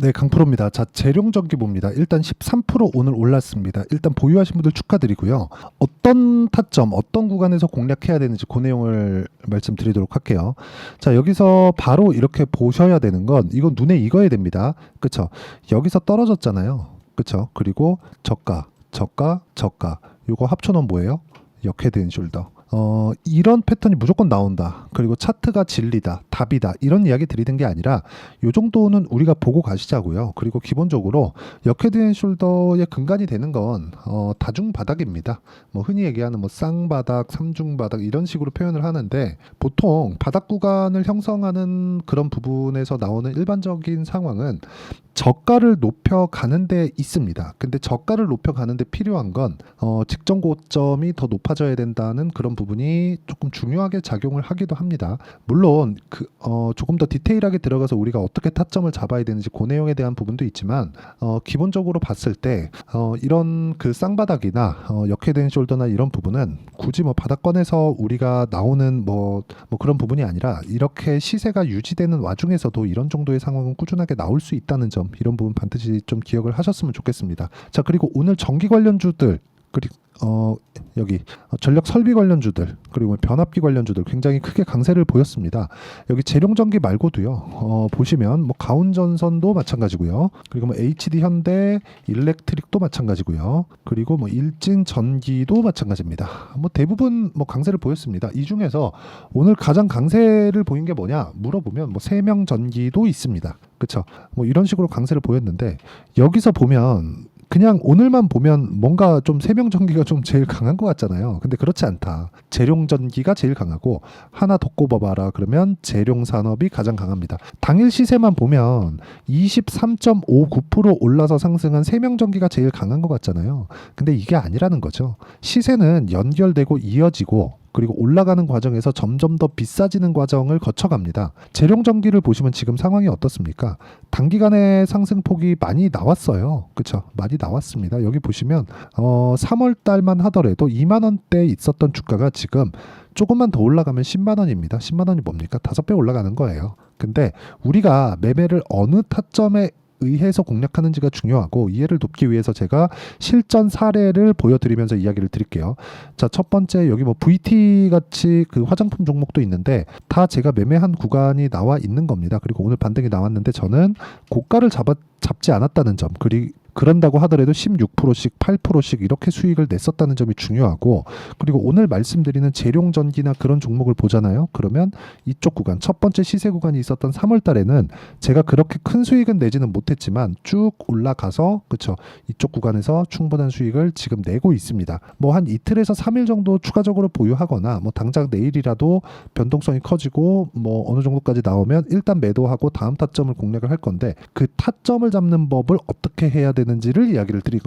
네, 강프로입니다. 자, 재룡 전기 봅니다. 일단 13% 오늘 올랐습니다. 일단 보유하신 분들 축하드리고요. 어떤 타점, 어떤 구간에서 공략해야 되는지 그 내용을 말씀드리도록 할게요. 자, 여기서 바로 이렇게 보셔야 되는 건 이건 눈에 익어야 됩니다. 그쵸? 여기서 떨어졌잖아요. 그쵸? 그리고 저가, 저가, 저가. 요거 합쳐놓은 뭐예요? 역헤드 숄더. 어, 이런 패턴이 무조건 나온다. 그리고 차트가 진리다, 답이다. 이런 이야기 드리는 게 아니라 요 정도는 우리가 보고 가시자고요. 그리고 기본적으로 역헤드 앤 숄더의 근간이 되는 건 어, 다중 바닥입니다. 뭐 흔히 얘기하는 뭐 쌍바닥, 삼중바닥 이런 식으로 표현을 하는데 보통 바닥 구간을 형성하는 그런 부분에서 나오는 일반적인 상황은 저가를 높여 가는데 있습니다. 근데 저가를 높여 가는데 필요한 건 어, 직전 고점이 더 높아져야 된다는 그런 부분이 조금 중요하게 작용을 하기도 합니다. 물론 그 어, 조금 더 디테일하게 들어가서 우리가 어떻게 타점을 잡아야 되는지 그 내용에 대한 부분도 있지만 어, 기본적으로 봤을 때 어, 이런 그 쌍바닥이나 어, 역헤드앤 숄더나 이런 부분은 굳이 뭐 바닥권에서 우리가 나오는 뭐, 뭐 그런 부분이 아니라 이렇게 시세가 유지되는 와중에서도 이런 정도의 상황은 꾸준하게 나올 수 있다는 점 이런 부분 반드시 좀 기억을 하셨으면 좋겠습니다. 자 그리고 오늘 전기 관련주들 그리고 어 여기 전력 설비 관련주들 그리고 변압기 관련주들 굉장히 크게 강세를 보였습니다. 여기 재룡전기 말고도요. 어 보시면 뭐 가온전선도 마찬가지고요. 그리고 뭐 HD 현대 일렉트릭도 마찬가지고요. 그리고 뭐 일진 전기도 마찬가지입니다. 뭐 대부분 뭐 강세를 보였습니다. 이 중에서 오늘 가장 강세를 보인 게 뭐냐 물어보면 뭐 세명 전기도 있습니다. 그렇죠? 뭐 이런 식으로 강세를 보였는데 여기서 보면 그냥 오늘만 보면 뭔가 좀 세명 전기가 좀 제일 강한 것 같잖아요. 근데 그렇지 않다. 재룡 전기가 제일 강하고 하나 더 꼽아봐라 그러면 재룡 산업이 가장 강합니다. 당일 시세만 보면 23.59% 올라서 상승한 세명 전기가 제일 강한 것 같잖아요. 근데 이게 아니라는 거죠. 시세는 연결되고 이어지고 그리고 올라가는 과정에서 점점 더 비싸지는 과정을 거쳐갑니다. 재룡 전기를 보시면 지금 상황이 어떻습니까? 단기간에 상승폭이 많이 나왔어요. 그렇죠? 많이 나왔습니다. 여기 보시면 어 3월 달만 하더라도 2만 원대 있었던 주가가 지금 조금만 더 올라가면 10만 원입니다. 10만 원이 뭡니까? 다섯 배 올라가는 거예요. 근데 우리가 매매를 어느 타점에 의해서 공략하는지가 중요하고 이해를 돕기 위해서 제가 실전 사례를 보여드리면서 이야기를 드릴게요. 자, 첫 번째 여기 뭐 VT 같이 그 화장품 종목도 있는데 다 제가 매매한 구간이 나와 있는 겁니다. 그리고 오늘 반등이 나왔는데 저는 고가를 잡아 잡지 않았다는 점 그리 그런다고 하더라도 16%씩 8%씩 이렇게 수익을 냈었다는 점이 중요하고 그리고 오늘 말씀드리는 재룡 전기나 그런 종목을 보잖아요. 그러면 이쪽 구간 첫 번째 시세 구간이 있었던 3월 달에는 제가 그렇게 큰 수익은 내지는 못했지만 쭉 올라가서 그쵸 이쪽 구간에서 충분한 수익을 지금 내고 있습니다. 뭐 한 이틀에서 3일 정도 추가적으로 보유하거나 뭐 당장 내일이라도 변동성이 커지고 뭐 어느 정도까지 나오면 일단 매도하고 다음 타점을 공략을 할 건데 그 타점을 잡는 법을 어떻게 해야 되는 지를 이야기를 드리는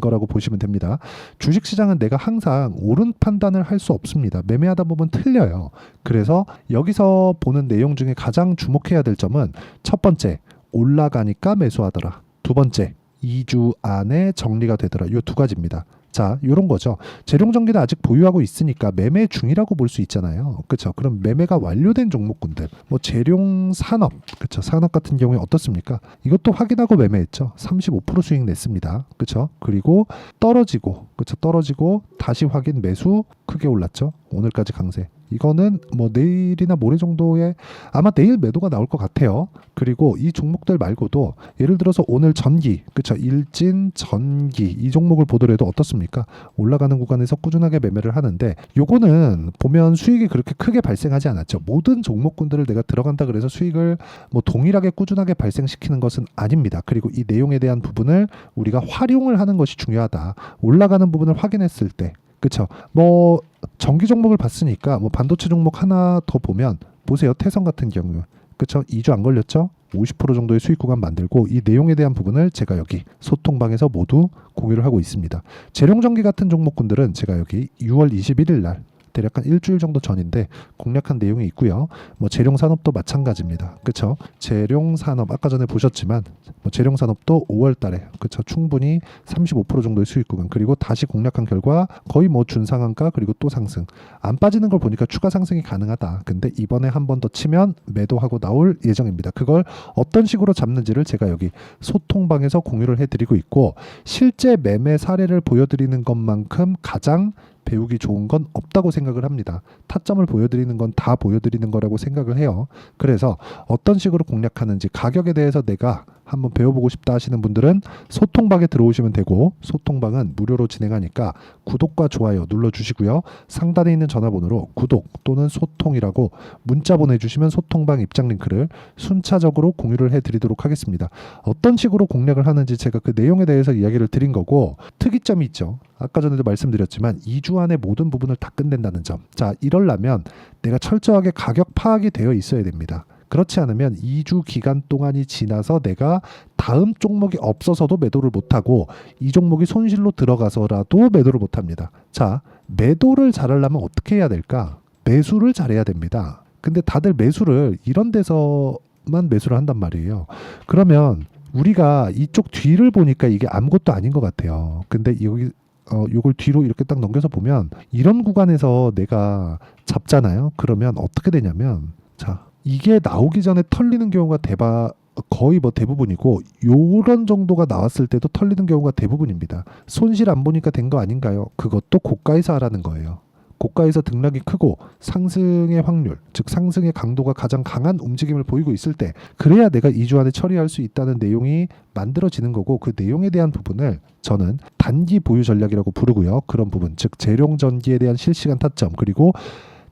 거라고 보시면 됩니다. 주식 시장은 내가 항상 옳은 판단을 할 수 없습니다. 매매하다 보면 틀려요. 그래서 여기서 보는 내용 중에 가장 주목해야 될 점은 첫 번째 올라가니까 매수하더라. 두 번째 2주 안에 정리가 되더라. 이 두 가지입니다. 자, 요런 거죠. 재룡전기는 아직 보유하고 있으니까 매매 중이라고 볼 수 있잖아요. 그렇죠? 그럼 매매가 완료된 종목군들, 뭐 재룡 산업, 그렇죠? 산업 같은 경우에 어떻습니까? 이것도 확인하고 매매했죠. 35% 수익 냈습니다. 그렇죠? 그리고 떨어지고, 그렇죠? 떨어지고 다시 확인 매수 크게 올랐죠. 오늘까지 강세. 이거는 뭐 내일이나 모레 정도에 아마 내일 매도가 나올 것 같아요. 그리고 이 종목들 말고도 예를 들어서 오늘 전기, 그쵸 일진 전기 이 종목을 보더라도 어떻습니까? 올라가는 구간에서 꾸준하게 매매를 하는데 요거는 보면 수익이 그렇게 크게 발생하지 않았죠. 모든 종목군들을 내가 들어간다 그래서 수익을 뭐 동일하게 꾸준하게 발생시키는 것은 아닙니다. 그리고 이 내용에 대한 부분을 우리가 활용을 하는 것이 중요하다. 올라가는 부분을 확인했을 때 그쵸. 뭐 전기 종목을 봤으니까 뭐 반도체 종목 하나 더 보면 보세요. 태성 같은 경우. 그쵸. 2주 안 걸렸죠? 50% 정도의 수익 구간 만들고 이 내용에 대한 부분을 제가 여기 소통방에서 모두 공유를 하고 있습니다. 재룡전기 같은 종목군들은 제가 여기 6월 21일 날 대략 한 일주일 정도 전인데 공략한 내용이 있고요. 뭐 재룡 산업도 마찬가지입니다. 그렇죠? 재룡 산업 아까 전에 보셨지만 뭐 재룡 산업도 5월 달에 그렇죠? 충분히 35% 정도의 수익 구간 그리고 다시 공략한 결과 거의 뭐 준상한가 그리고 또 상승 안 빠지는 걸 보니까 추가 상승이 가능하다. 근데 이번에 한 번 더 치면 매도하고 나올 예정입니다. 그걸 어떤 식으로 잡는지를 제가 여기 소통방에서 공유를 해드리고 있고 실제 매매 사례를 보여드리는 것만큼 가장 배우기 좋은 건 없다고 생각을 합니다. 타점을 보여드리는 건 다 보여드리는 거라고 생각을 해요. 그래서 어떤 식으로 공략하는지 가격에 대해서 내가 한번 배워보고 싶다 하시는 분들은 소통방에 들어오시면 되고 소통방은 무료로 진행하니까 구독과 좋아요 눌러주시고요. 상단에 있는 전화번호로 구독 또는 소통이라고 문자 보내주시면 소통방 입장 링크를 순차적으로 공유를 해드리도록 하겠습니다. 어떤 식으로 공략을 하는지 제가 그 내용에 대해서 이야기를 드린 거고 특이점이 있죠. 아까 전에도 말씀드렸지만 2주 안에 모든 부분을 다 끝낸다는 점. 자, 이럴라면 내가 철저하게 가격 파악이 되어 있어야 됩니다. 그렇지 않으면 2주 기간 동안이 지나서 내가 다음 종목이 없어서도 매도를 못하고 이 종목이 손실로 들어가서라도 매도를 못합니다. 자, 매도를 잘하려면 어떻게 해야 될까? 매수를 잘해야 됩니다. 근데 다들 매수를 이런 데서만 매수를 한단 말이에요. 그러면 우리가 이쪽 뒤를 보니까 이게 아무것도 아닌 것 같아요. 근데 여기 어 요걸 뒤로 이렇게 딱 넘겨서 보면 이런 구간에서 내가 잡잖아요. 그러면 어떻게 되냐면 자 이게 나오기 전에 털리는 경우가 대바 거의 뭐 대부분이고 요런 정도가 나왔을 때도 털리는 경우가 대부분입니다. 손실 안 보니까 된 거 아닌가요? 그것도 고가에서 하라는 거예요. 고가에서 등락이 크고 상승의 확률, 즉 상승의 강도가 가장 강한 움직임을 보이고 있을 때 그래야 내가 2주 안에 처리할 수 있다는 내용이 만들어지는 거고 그 내용에 대한 부분을 저는 단기 보유 전략이라고 부르고요. 그런 부분, 즉 재룡 전기에 대한 실시간 타점 그리고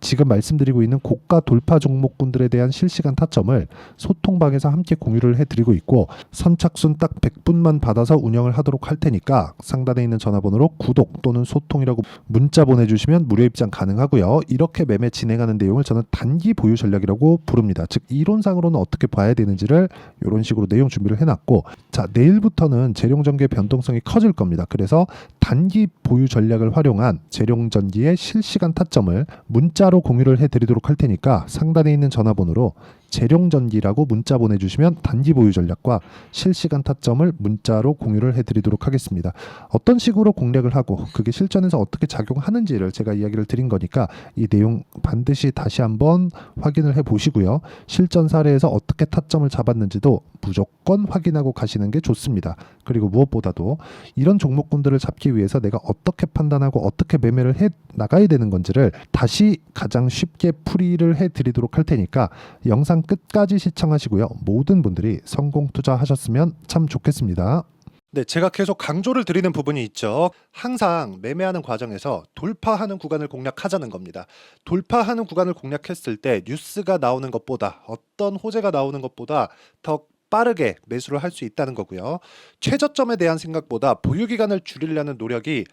지금 말씀드리고 있는 고가 돌파 종목군들에 대한 실시간 타점을 소통방에서 함께 공유를 해드리고 있고 선착순 딱 100분만 받아서 운영을 하도록 할 테니까 상단에 있는 전화번호로 구독 또는 소통이라고 문자 보내주시면 무료 입장 가능하고요. 이렇게 매매 진행하는 내용을 저는 단기 보유 전략이라고 부릅니다. 즉 이론상으로는 어떻게 봐야 되는지를 이런 식으로 내용 준비를 해놨고 자 내일부터는 재룡전기의 변동성이 커질 겁니다. 그래서 단기 보유 전략을 활용한 재룡전기의 실시간 타점을 문자로 공유를 해드리도록 할 테니까 상단에 있는 전화번호로 재룡전기라고 문자 보내주시면 단기 보유 전략과 실시간 타점을 문자로 공유를 해드리도록 하겠습니다. 어떤 식으로 공략을 하고 그게 실전에서 어떻게 작용하는지를 제가 이야기를 드린 거니까 이 내용 반드시 다시 한번 확인을 해 보시고요. 실전 사례에서 어떻게 타점을 잡았는지도 무조건 확인하고 가시는 게 좋습니다. 그리고 무엇보다도 이런 종목군들을 잡기 위해서 내가 어떻게 판단하고 어떻게 매매를 해 나가야 되는 건지를 다시 가장 쉽게 풀이를 해 드리도록 할 테니까 영상 끝까지 시청하시고요. 모든 분들이 성공 투자하셨으면 참 좋겠습니다. 네, 제가 계속 강조를 드리는 부분이 있죠. 항상 매매하는 과정에서 돌파하는 구간을 공략하자는 겁니다. 돌파하는 구간을 공략했을 때 뉴스가 나오는 것보다 어떤 호재가 나오는 것보다 더 빠르게 매수를 할 수 있다는 거고요. 최저점에 대한 생각보다 보유 기간을 줄이려는 노력이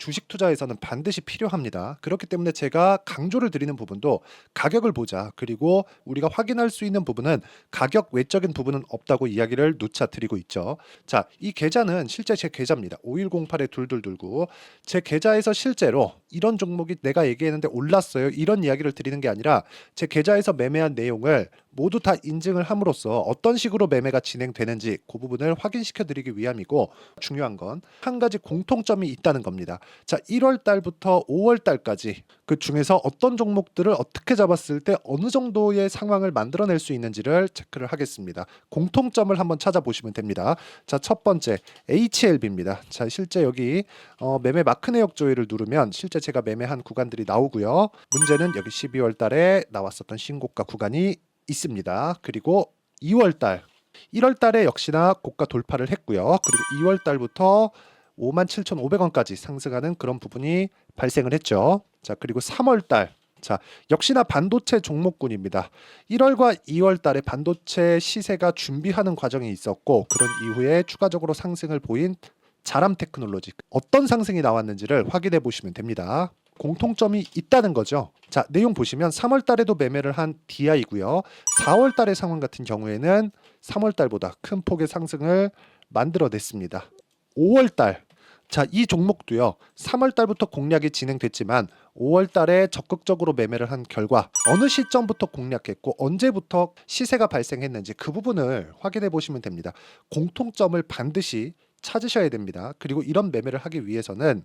주식 투자에서는 반드시 필요합니다. 그렇기 때문에 제가 강조를 드리는 부분도 가격을 보자. 그리고 우리가 확인할 수 있는 부분은 가격 외적인 부분은 없다고 이야기를 누차 드리고 있죠. 자, 이 계좌는 실제 제 계좌입니다. 5108에 둘둘둘구. 제 계좌에서 실제로 이런 종목이 내가 얘기했는데 올랐어요. 이런 이야기를 드리는 게 아니라 제 계좌에서 매매한 내용을 모두 다 인증을 함으로써 어떤 식으로 매매가 진행되는지 그 부분을 확인시켜 드리기 위함이고 중요한 건 한 가지 공통점이 있다는 겁니다. 자, 1월 달부터 5월 달까지 그 중에서 어떤 종목들을 어떻게 잡았을 때 어느 정도의 상황을 만들어낼 수 있는지를 체크를 하겠습니다. 공통점을 한번 찾아보시면 됩니다. 자, 첫 번째 HLB입니다. 자, 실제 여기 어, 매매 마크 내역 조회를 누르면 실제 제가 매매한 구간들이 나오고요. 문제는 여기 12월 달에 나왔었던 신고가 구간이 있습니다. 그리고 2월 달 1월 달에 역시나 고가 돌파를 했고요. 그리고 2월 달부터 57,500원까지 상승하는 그런 부분이 발생을 했죠. 자, 그리고 3월 달 자, 역시나 반도체 종목군입니다. 1월과 2월 달에 반도체 시세가 준비하는 과정이 있었고 그런 이후에 추가적으로 상승을 보인 자람 테크놀로지 어떤 상승이 나왔는지를 확인해 보시면 됩니다. 공통점이 있다는 거죠. 자, 내용 보시면 3월 달에도 매매를 한 DI고요. 4월 달의 상황 같은 경우에는 3월 달보다 큰 폭의 상승을 만들어냈습니다. 5월 달 자, 이 종목도요. 3월 달부터 공략이 진행됐지만 5월 달에 적극적으로 매매를 한 결과 어느 시점부터 공략했고 언제부터 시세가 발생했는지 그 부분을 확인해 보시면 됩니다. 공통점을 반드시 찾으셔야 됩니다. 그리고 이런 매매를 하기 위해서는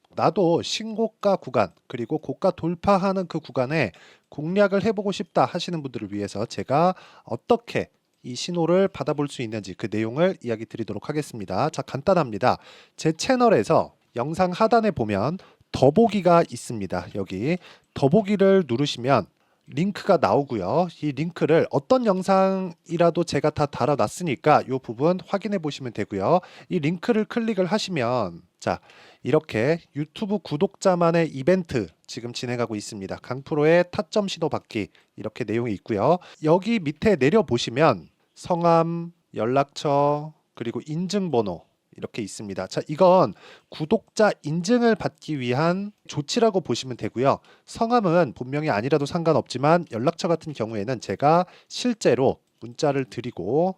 나도 신고가 구간 그리고 고가 돌파하는 그 구간에 공략을 해보고 싶다 하시는 분들을 위해서 제가 어떻게 이 신호를 받아볼 수 있는지 그 내용을 이야기 드리도록 하겠습니다. 자, 간단합니다. 제 채널에서 영상 하단에 보면 더보기가 있습니다. 여기 더보기를 누르시면 링크가 나오고요. 이 링크를 어떤 영상이라도 제가 다 달아놨으니까 이 부분 확인해 보시면 되고요. 이 링크를 클릭을 하시면 자 이렇게 유튜브 구독자만의 이벤트 지금 진행하고 있습니다. 강프로의 타점 신호 받기 이렇게 내용이 있고요. 여기 밑에 내려 보시면 성함, 연락처 그리고 인증번호 이렇게 있습니다. 자, 이건 구독자 인증을 받기 위한 조치라고 보시면 되고요. 성함은 본명이 아니라도 상관없지만 연락처 같은 경우에는 제가 실제로 문자를 드리고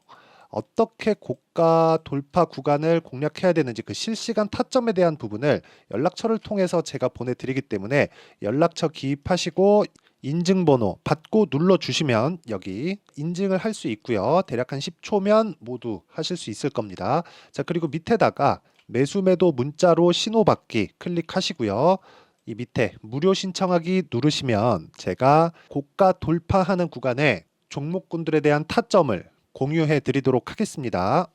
어떻게 고가 돌파 구간을 공략해야 되는지 그 실시간 타점에 대한 부분을 연락처를 통해서 제가 보내드리기 때문에 연락처 기입하시고 인증번호 받고 눌러주시면 여기 인증을 할 수 있고요. 대략 한 10초면 모두 하실 수 있을 겁니다. 자, 그리고 밑에다가 매수 매도 문자로 신호 받기 클릭하시고요. 이 밑에 무료 신청하기 누르시면 제가 고가 돌파하는 구간에 종목군들에 대한 타점을 공유해 드리도록 하겠습니다.